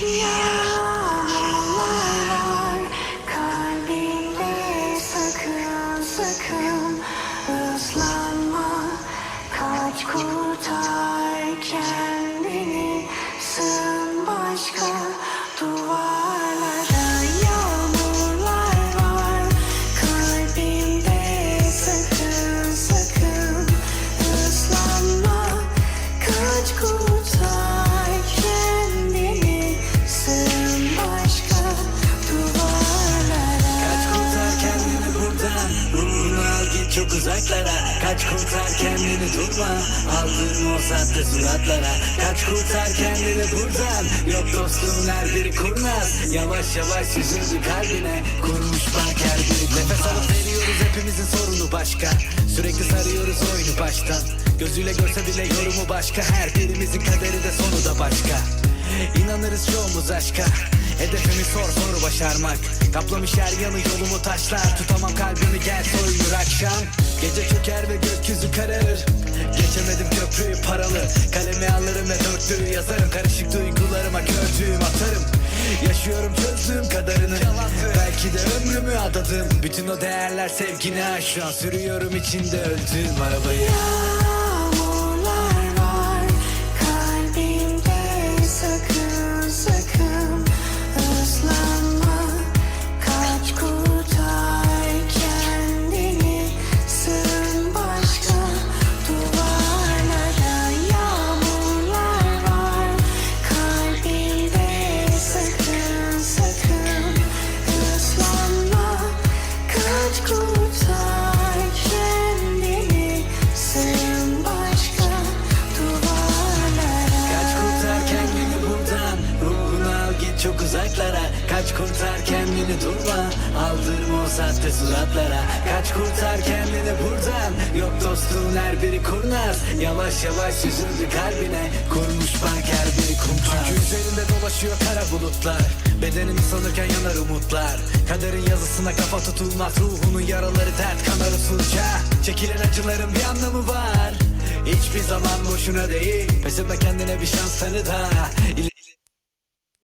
Yağmurlar var kalbimde sakın sakın ıslanma Kaç kurtar kendini sığın başka çok uzaklara Kaç kurtar kendini durma Aldırma o sahte suratlara Kaç kurtar kendini buradan. Yok dostluğun her biri kurnaz. Yavaş yavaş yüzüldü kalbine. Kurmuş bak her biri. Nefes alıp veriyoruz hepimizin sorunu başka. Sürekli sarıyoruz oyunu baştan. Gözüyle görse bile yorumu başka. Her birimizin kaderi de sonu da başka İnanırız çoğumuz aşka. Hedefimiz sor soru başarmak. Kaplamış her yanı yolumu taşlar. Tutamam kalbimi gel soyulur akşam. Gece çöker ve gökyüzü kararır. Geçemedim köprüyü paralı. Kalemi alırım ve dörtlüğü yazarım. Karışık duygularıma gördüğüm atarım. Yaşıyorum çözdüğüm kadarını. Belki de ömrümü adadım. Bütün o değerler sevgine aş Şu an sürüyorum içinde öldüğüm arabayı. Yağmurlar uzaklara Kaç kurtar kendini durma. Aldırma o sahte suratlara. Kaç kurtar kendini buradan. Yok dostluğun her biri kurnaz. Yavaş yavaş yüzüldü kalbine. Kurmuş bank her biri kumpas. Çünkü üzerinde dolaşıyor kara bulutlar. Bedenini sanırken yanar umutlar. Kaderin yazısına kafa tutulmaz. Ruhunun yaraları dert kanar usulca. Çekilen acıların bir anlamı var. Hiçbir zaman boşuna değil. Pes etme kendine bir şans tanı da